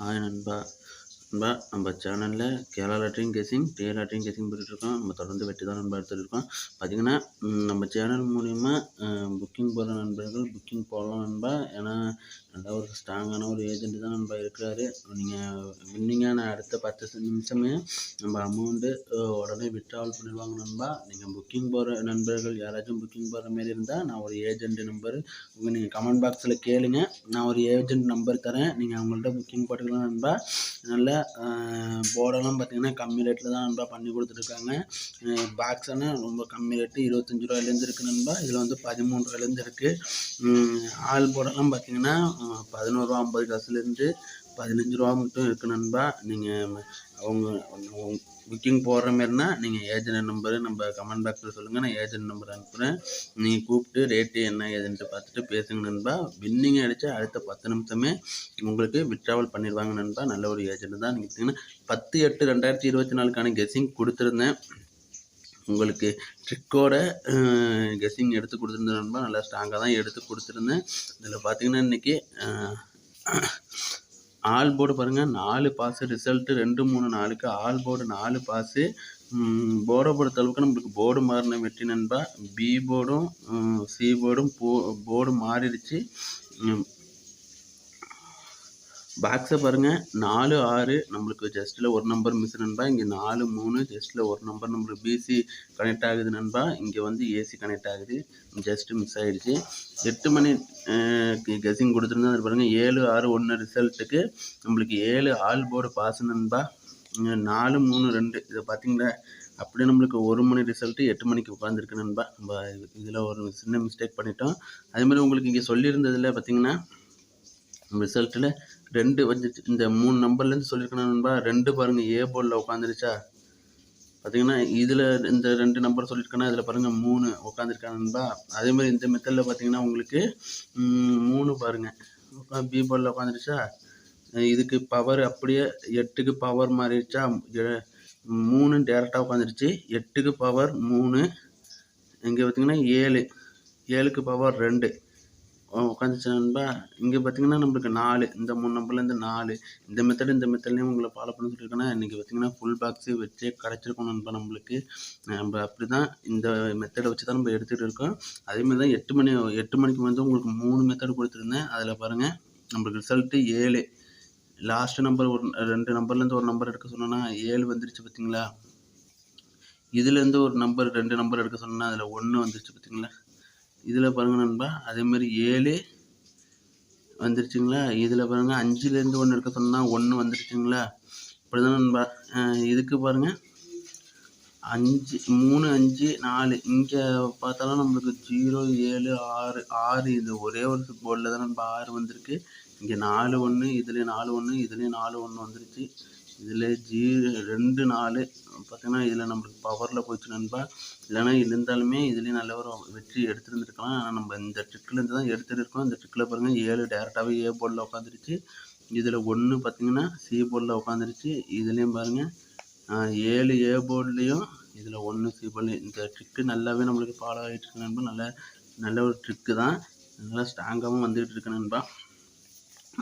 Hi நண்பா. நண்பா நம்ம சேனலில் Kerala lottery guessing day lottery guessing போட்டுட்ருக்கோம். நம்ம தொடர்ந்து வெற்றி தான் நண்பா எடுத்துகிட்டு இருக்கோம் பார்த்திங்கன்னா நம்ம சேனல் மூலிமா புக்கிங் போடுற நண்பர்கள் புக்கிங் போடலாம் நண்பா. ஏன்னா நல்ல ஒரு ஸ்ட்ராங்கான ஒரு ஏஜென்ட் தான் நண்பா இருக்கிறாரு. நீங்கள் வின்னிங்கான அடுத்த பத்து நிமிஷமே நம்ம அமௌண்ட்டு உடனே விட்ராவல் பண்ணிடுவாங்க நண்பா. நீங்கள் புக்கிங் போகிற நண்பர்கள் யாராச்சும் புக்கிங் போகிற மாரி இருந்தால் நான் ஒரு ஏஜென்ட் நம்பர் உங்கள் நீங்கள் கமெண்ட் பாக்ஸில் கேளுங்க. நான் ஒரு ஏஜென்ட் நம்பர் தரேன். நீங்கள் அவங்கள்ட்ட புக்கிங் போட்டுக்கலாம் நண்பா. நல்ல போர்டெல்லாம் பார்த்தீங்கன்னா கம்மி ரேட்டில் தான் நண்பா பண்ணி கொடுத்துருக்காங்க. பாக்ஸ் ரொம்ப கம்மி ரேட்டு இருபத்தஞ்சி ரூபாயிலேருந்து இருக்குது நண்பா. இதில் வந்து பதிமூணு ரூபாயிலேருந்து இருக்குது ஆல் போர்டெல்லாம் பார்த்தீங்கன்னா பதினோருவா ஐம்பது காசுலேருந்து பதினஞ்சு ரூபா மட்டும் இருக்குது நண்பா. நீங்கள் அவங்க புக்கிங் போடுற மாரினா நீங்கள் ஏஜென்ட் நம்பரு நம்ம கமெண்ட் பாக்ஸில் சொல்லுங்கள் நான் ஏஜென்ட் நம்பர் அனுப்புகிறேன் நீங்கள் கூப்பிட்டு ரேட்டு என்ன ஏதுன்ட்டு பார்த்துட்டு பேசுங்க நண்பா. வின்னிங்கை அடித்தா அடுத்த பத்து நிமிஷமே உங்களுக்கு விட்ராவல் பண்ணிடுவாங்க நண்பா. நல்ல ஒரு ஏஜென்ட் தான். நீங்கள் பார்த்தீங்கன்னா பத்து எட்டு ரெண்டாயிரத்தி இருபத்தி நாலுக்கான கெஸ்ஸிங் கொடுத்துருந்தேன். உங்களுக்கு ட்ரிக்கோட கெஸ்ஸிங் எடுத்து கொடுத்துருந்தேன் நண்பா நல்லா ஸ்ட்ராங்காக தான் எடுத்து கொடுத்துருந்தேன். இதில் பார்த்தீங்கன்னா இன்றைக்கி ஆல் போர்டு பாருங்கள் நாலு பாஸு ரிசல்ட்டு ரெண்டு மூணு நாலுக்கு ஆல் போர்டு நாலு பாஸு போர்டை பொறுத்த அளவுக்கு நம்மளுக்கு போர்டு மாறின வெற்றி நண்பா. பி போர்டும் சி போர்டும் போ போர்டு மாறிடுச்சு. பாக்ஸை பாருங்கள் நாலு ஆறு நம்மளுக்கு ஜஸ்ட்டில் ஒரு நம்பர் மிஸ் நண்பா. இங்கே நாலு மூணு ஜஸ்ட்டில் ஒரு நம்பர் நம்மளுக்கு பிசி கனெக்ட் ஆகுது நண்பா. இங்கே வந்து ஏசி கனெக்ட் ஆகுது. ஜஸ்ட்டு மிஸ் ஆகிடுச்சு எட்டு மணி கெஸிங் கொடுத்துருந்தா அது பாருங்கள் ஏழு ஆறு ஒன்று ரிசல்ட்டுக்கு நம்மளுக்கு ஏழு ஆல் போர்டு பாஸ் நண்பா. நாலு மூணு ரெண்டு இதை பார்த்தீங்களா அப்படியே நம்மளுக்கு ஒரு மணி ரிசல்ட்டு எட்டு மணிக்கு உட்காந்துருக்கு நண்பா. நம்ம இதில் ஒரு சின்ன மிஸ்டேக் பண்ணிட்டோம். அதேமாதிரி உங்களுக்கு இங்கே சொல்லியிருந்ததில் பார்த்தீங்கன்னா ரிசல்ட்டில் ரெண்டு வந்துச்சு இந்த மூணு நம்பர்லேருந்து சொல்லியிருக்கேன் நண்பா. ரெண்டு பாருங்கள் ஏ போர்டில் உட்காந்துருச்சா பார்த்தீங்கன்னா இதில் இந்த ரெண்டு நம்பர் சொல்லியிருக்கேன்னா இதில் பாருங்கள் மூணு உட்காந்துருக்காங்க நண்பா. இந்த மெத்தடில் பார்த்தீங்கன்னா உங்களுக்கு மூணு பாருங்கள் பி போர்டில் உட்காந்துருச்சா இதுக்கு பவர் அப்படியே எட்டுக்கு பவர் மாறிடுச்சா? மூணு டேரெக்டாக உட்காந்துருச்சு எட்டுக்கு பவர் மூணு. இங்கே பார்த்தீங்கன்னா ஏழு. ஏழுக்கு பவர் ரெண்டு. உட்காந்துச்சு நண்பா. இங்கே பார்த்தீங்கன்னா நம்மளுக்கு நாலு. இந்த மூணு நம்பர்லேருந்து நாலு. இந்த மெத்தட் இந்த மெத்தட்லேயும் உங்களை ஃபாலோ பண்ண சொல்லியிருக்கேன்னா இன்றைக்கி பார்த்தீங்கன்னா ஃபுல் பாக்ஸு வச்சே கிடச்சிருக்கும் நண்பா நம்மளுக்கு. நம்ம அப்படி தான் இந்த மெத்தடை வச்சு தான் நம்ம எடுத்துகிட்டு இருக்கோம். அதேமாதிரி தான் எட்டு மணி எட்டு மணிக்கு வந்து உங்களுக்கு மூணு மெத்தட் கொடுத்துருந்தேன். அதில் பாருங்கள் நம்மளுக்கு ரிசல்ட்டு ஏழு. லாஸ்ட் நம்பர் ஒரு ரெண்டு நம்பர்லேருந்து ஒரு நம்பர் எடுக்க சொன்னோன்னா ஏழு வந்துருச்சு பார்த்தீங்களா இதுலேருந்து ஒரு நம்பர் ரெண்டு நம்பர் எடுக்க சொன்னால் அதில் ஒன்று வந்துருச்சு பார்த்தீங்களா இதில் பாருங்கள் நண்பா அதேமாதிரி ஏழு வந்துருச்சுங்களா? இதில் பாருங்கள் அஞ்சுலேருந்து ஒன்று எடுக்க சொன்னால் ஒன்று வந்துருச்சுங்களா? இப்படி தான் நண்பா இதுக்கு பாருங்கள் அஞ்சு மூணு அஞ்சு நாலு இங்கே பார்த்தாலும் நம்மளுக்கு ஜீரோ ஏழு ஆறு ஆறு இது ஒரே ஒரு போர்டில் தான் நண்பா ஆறு வந்திருக்கு. இங்கே நாலு ஒன்று இதுலேயும் நாலு ஒன்று இதுலேயும் நாலு ஒன்று வந்துருச்சு. இதில் ஜீ ரெண்டு நாலு பார்த்தீங்கன்னா இதில் நம்மளுக்கு பவரில் போயிடுச்சு நண்பா. இல்லைன்னா இருந்தாலுமே இதுலேயும் நல்ல ஒரு வெற்றி எடுத்துருந்துருக்கலாம். ஆனால் நம்ம இந்த ட்ரிக்லேருந்து தான் எடுத்துருக்கோம் இந்த ட்ரிக்கில் பாருங்கள் ஏழு டேரெக்டாகவே ஏ போர்டில் உட்காந்துருச்சு இதில் ஒன்று பார்த்தீங்கன்னா சி போர்டில் உட்காந்துருச்சு இதுலேயும் பாருங்கள் ஏழு ஏ போர்ட்லேயும் இதில் ஒன்று சி போர்ட்லேயும் இந்த ட்ரிக்கு நல்லாவே நம்மளுக்கு ஃபாலோ ஆகிட்டு இருக்கு நண்பா. நல்ல நல்ல ஒரு ட்ரிக்கு தான். நல்லா ஸ்ட்ராங்காகவும் வந்துகிட்டு இருக்கு நண்பா.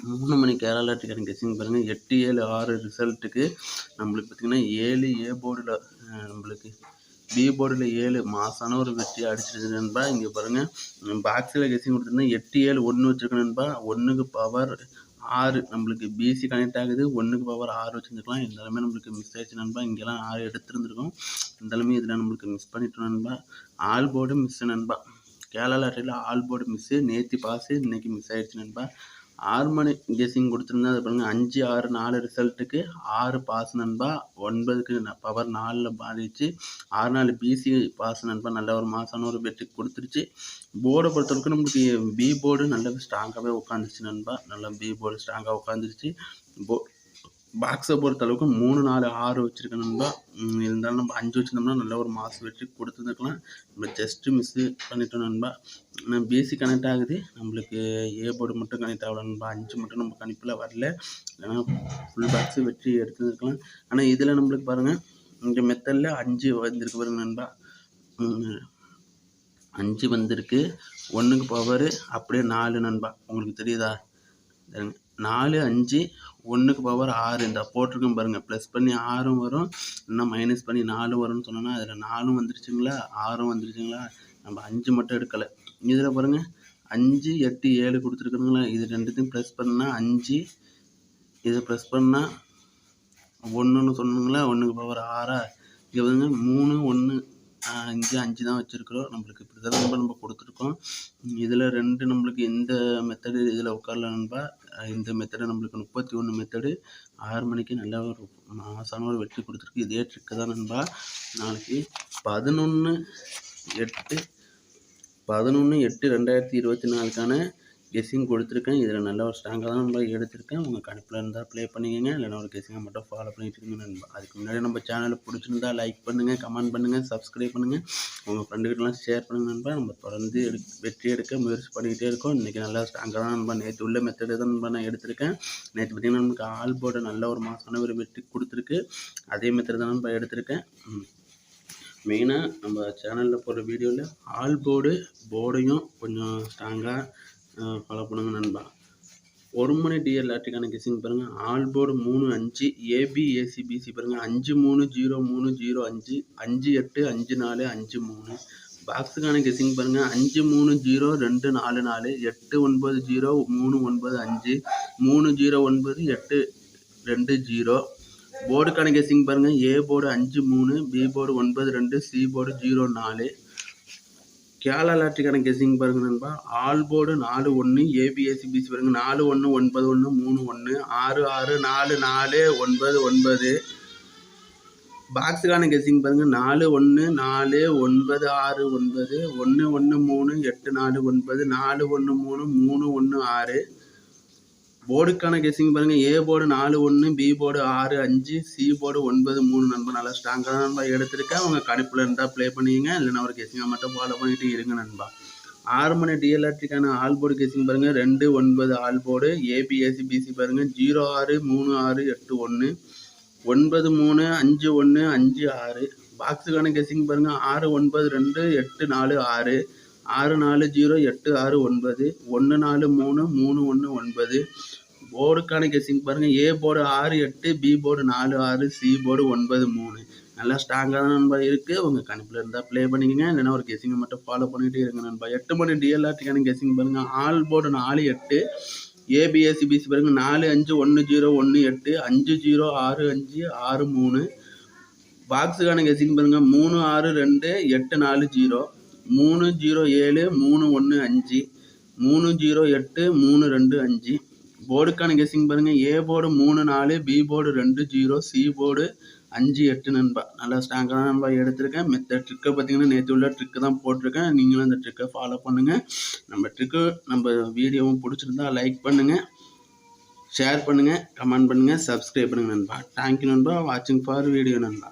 மூணு மணி கேரளா டிக்கெட் கெஸிங் பாருங்கள் எட்டு ஏழு ஆறு ரிசல்ட்டுக்கு நம்மளுக்கு பார்த்திங்கன்னா ஏழு ஏ போர்டில் நம்மளுக்கு பி போர்டில் ஏழு. மாசான ஒரு வெற்றி அடிச்சிருக்கு நண்பா. இங்கே பாருங்கள் பாக்ஸில் கெஸிங் கொடுத்துருந்தா எட்டு ஏழு ஒன்று வச்சுருக்கேன் நண்பா. ஒன்றுக்கு பவர் ஆறு. நம்மளுக்கு பிசி கனெக்ட் ஆகுது. ஒன்றுக்கு பவர் ஆறு வச்சுருந்துருக்கலாம். இருந்தாலுமே நம்மளுக்கு மிஸ் ஆயிடுச்சு நண்பா. இங்கெல்லாம் ஆறு எடுத்துருந்துருக்கோம். இருந்தாலுமே இதில் நம்மளுக்கு மிஸ் பண்ணிட்டோம் நண்பா. ஆல் போர்டு மிஸ் நண்பா. கேரளா லாட்டரியில் ஆல் போர்டு மிஸ்ஸு நேற்று பாஸு இன்னைக்கு மிஸ் ஆயிடுச்சு நண்பா. ஆறு மணி கெஸிங் கொடுத்துருந்தா அது பாருங்கள் அஞ்சு ஆறு நாலு ரிசல்ட்டுக்கு ஆறு பாஸ் நண்பா ஒன்பதுக்கு பவர் நாலில் பாதிச்சு ஆறு நாலு பிசி பாஸ் நண்பா நல்ல ஒரு மாதமான ஒரு பெட்டுக்கு கொடுத்துருச்சு. போர்டை பொறுத்தவரைக்கும் நம்மளுக்கு பி போர்டு நல்ல ஸ்ட்ராங்காகவே உட்காந்துருச்சு நண்பா. நல்லா பி போர்டு ஸ்ட்ராங்காக உட்காந்துருச்சு போ பாக்ஸை பொறுத்த அளவுக்கு மூணு நாலு ஆறு வச்சுருக்கேன் நண்பா இருந்தாலும் நம்ம அஞ்சு வச்சுருந்தோம்னா நல்ல ஒரு மாஸ் வெற்றி கொடுத்துருக்கலாம் நம்ம ஜஸ்ட்டு மிஸ்ஸு பண்ணிட்டோம் நண்பா. நான் பிசி கனெக்ட் ஆகுது. நம்மளுக்கு ஏ போர்டு மட்டும் கனெக்ட் ஆகல நண்பா. அஞ்சு மட்டும் நம்ம கணிப்பில் வரல. ஏன்னா ஃபுல் பாக்ஸு வெற்றி எடுத்துருக்கலாம் ஆனால் இதில் நம்மளுக்கு பாருங்கள் இங்கே மெத்தடில் அஞ்சு வந்திருக்கு பாருங்க நண்பா. அஞ்சு வந்திருக்கு. ஒன்றுக்கு பவர் அப்படியே நாலு நண்பா. உங்களுக்கு தெரியுதா? பாருங்க. நாலு அஞ்சு ஒன்றுக்கு பவர் ஆறு. இந்த போட்டிருக்கோம் பாருங்கள் ப்ளஸ் பண்ணி ஆறும் வரும். இன்னும் மைனஸ் பண்ணி நாலு வரும்னு சொன்னோன்னா அதில் நாலும் வந்துருச்சுங்களா? ஆறும் வந்துருச்சுங்களா? நம்ம அஞ்சு மட்டும் எடுக்கலை. இதில் பாருங்கள் அஞ்சு எட்டு ஏழு கொடுத்துருக்குறீங்களா? இது ரெண்டுத்தையும் ப்ளஸ் பண்ணால் அஞ்சு. இதை ப்ளஸ் பண்ணால் ஒன்றுன்னு சொன்னீங்களா? ஒன்றுக்கு பவர் ஆறா? இங்கே வந்து மூணு ஒன்று அஞ்சு அஞ்சு தான் வச்சுருக்குறோம். நம்மளுக்கு இப்படி தான் நம்ப நம்ம கொடுத்துருக்கோம். இதில் ரெண்டு நம்மளுக்கு எந்த மெத்தடு இதில் உட்காரல நண்பா? இந்த மெத்தடு நம்மளுக்கு முப்பத்தி ஒன்று மெத்தடு ஆறு மணிக்கு நல்ல ஒரு மாசான ஒரு வெற்றி கொடுத்துருக்கு. இதே ட்ரிக்கு தான் நண்பா. நாளைக்கு பதினொன்று எட்டு பதினொன்று எட்டு ரெண்டாயிரத்தி இருபத்தி நாலுக்கான கெஸ்ஸிங் கொடுத்துருக்கேன். இதில் நல்ல ஒரு ஸ்ட்ராங்காக தான் நம்ம எடுத்திருக்கேன். உங்கள் கணிப்பில் இருந்தால் ப்ளே பண்ணிக்கோங்க. இல்லைன்னா ஒரு கெஸ்ஸிங்கை மட்டும் ஃபாலோ பண்ணிட்டு இருங்க நண்பா. அதுக்கு முன்னாடி நம்ம சேனலை பிடிச்சிருந்தா லைக் பண்ணுங்கள் கமெண்ட் பண்ணுங்கள் சப்ஸ்கிரைப் பண்ணுங்கள் உங்கள் ஃப்ரெண்டுக்கிட்டலாம் ஷேர் பண்ணுங்க நண்பா. நம்ம தொடர்ந்து எடு வெற்றி எடுக்க முயற்சி பண்ணிக்கிட்டே இருக்கோம். இன்றைக்கி நல்லா ஸ்ட்ராங்காக தான் நண்பா. நேற்று உள்ள மெத்தடு தான் நண்பா நான் எடுத்திருக்கேன். நேற்று பார்த்திங்கன்னா நமக்கு ஆல் போர்டு நல்ல ஒரு மாதமான ஒரு வெற்றி கொடுத்துருக்கு. அதே மெத்தடு தான் நம்ம எடுத்திருக்கேன். மெயினாக நம்ம சேனலில் போடுற வீடியோவில் ஆல் போர்டு போர்டையும் கொஞ்சம் ஸ்ட்ராங்காக ஃபாலோ பண்ணுங்க நண்பா. ஒரு மணி டிஎல் ஆர்டிக்கான கெஸிங் பாருங்கள் ஆல் போர்டு மூணு அஞ்சு ஏபி ஏசி பிசி பாருங்கள் அஞ்சு மூணு ஜீரோ மூணு ஜீரோ அஞ்சு அஞ்சு எட்டு அஞ்சு நாலு அஞ்சு மூணு. பாக்ஸுக்கான கெஸிங் பாருங்கள் அஞ்சு மூணு ஜீரோ ரெண்டு நாலு நாலு எட்டு ஒன்பது ஜீரோ மூணு ஒன்பது அஞ்சு மூணு ஜீரோ ஒன்பது எட்டு ரெண்டு ஜீரோ. போர்டுக்கான கெஸிங் பாருங்கள் ஏ போர்டு அஞ்சு மூணு பி போர்டு ஒன்பது ரெண்டு சி போர்டு ஜீரோ நாலு. கேரளா லாட்ரிக்கான கெஸிங் பாருங்க நண்பா. ஆல் போர்டு நாலு ஒன்று ஏபிஎஸ்சி பிசி பாருங்க. நாலு ஒன்று ஒன்பது ஒன்று மூணு ஒன்று ஆறு ஆறு நாலு நாலு ஒன்பது ஒன்பது. பாக்ஸுக்கான கெஸிங் பாருங்க. நாலு ஒன்று நாலு ஒன்பது ஆறு ஒன்பது ஒன்று ஒன்று மூணு எட்டு நாலு ஒன்பது நாலு ஒன்று மூணு மூணு ஒன்று ஆறு. போர்டுக்கான கெஸிங் பாருங்க. ஏ போர்டு நாலு ஒன்று பி போர்டு ஆறு அஞ்சு சி போர்டு ஒன்பது மூணு நண்பா நல்லா ஸ்ட்ராங்காக நண்பா எடுத்திருக்கேன். உங்கள் கணிப்பில் இருந்தால் ப்ளே பண்ணிங்க இல்லைனா ஒரு கெஸிங்கை மட்டும் ஃபாலோ பண்ணிட்டு இருங்க நண்பா. ஆறு மணி டிஎல்ஆர்டிக்கான ஆல் போர்டு கெஸிங் பாருங்கள் ரெண்டு ஒன்பது ஆல் போர்டு. ஏபிஎஸ்சி பிசி பாருங்கள் ஜீரோ ஆறு மூணு ஆறு எட்டு ஒன்று ஒன்பது மூணு அஞ்சு ஒன்று அஞ்சு ஆறு. பாக்ஸுக்கான கெஸிங் பாருங்கள் ஆறு ஒன்பது ரெண்டு எட்டு நாலு ஆறு. ஆறு நாலு ஜீரோ எட்டு ஆறு ஒன்பது ஒன்று நாலு மூணு மூணு ஒன்று ஒன்பது. போர்டுக்கான கெஸ்ஸிங் பாருங்கள் ஏ போர்டு ஆறு எட்டு பி போர்டு நாலு ஆறு சி போர்டு ஒன்பது மூணு. நல்லா ஸ்ட்ராங்காக தான் நண்பா இருக்குது உங்கள் கணிப்பில் இருந்தால் ப்ளே பண்ணிக்கங்க. இல்லைனா ஒரு கெஸிங்கை மட்டும் ஃபாலோ பண்ணிகிட்டே இருங்க நண்பா. எட்டு மணி டிஎல்ஆர்டிக்கான கெஸ்ஸிங் பாருங்கள் ஆல் போர்டு நாலு எட்டு ஏபிஎஸ்சி பிசி நாலு அஞ்சு ஒன்று ஜீரோ ஒன்று எட்டு அஞ்சு ஜீரோ ஆறு அஞ்சு ஆறு மூணு. பாக்ஸுக்கான கெஸ்ஸிங் பாருங்கள் மூணு ஆறு ரெண்டு எட்டு நாலு ஜீரோ. மூணு ஜீரோ ஏழு மூணு ஒன்று அஞ்சு மூணு ஜீரோ எட்டு மூணு ரெண்டு அஞ்சு. போர்டுக்கான கெஸிங் பாருங்கள் ஏ போர்டு மூணு நாலு பி போர்டு ரெண்டு ஜீரோ சி போர்டு அஞ்சு எட்டு நண்பா. நல்லா ஸ்ட்ராங்கான நண்பா எடுத்திருக்கேன். மெத்த ட்ரிக்கை பார்த்தீங்கன்னா நேற்று உள்ள ட்ரிக்கு தான் போட்டிருக்கேன். நீங்களும் அந்த ட்ரிக்கை ஃபாலோ பண்ணுங்கள் நம்ம ட்ரிக்கு நம்ம வீடியோவும் பிடிச்சிருந்தா லைக் பண்ணுங்கள் ஷேர் பண்ணுங்கள் கமெண்ட் பண்ணுங்கள் சப்ஸ்கிரைப் பண்ணுங்கள் நண்பா. தேங்க்யூ நண்பா. வாட்சிங் ஃபார் வீடியோ நண்பா.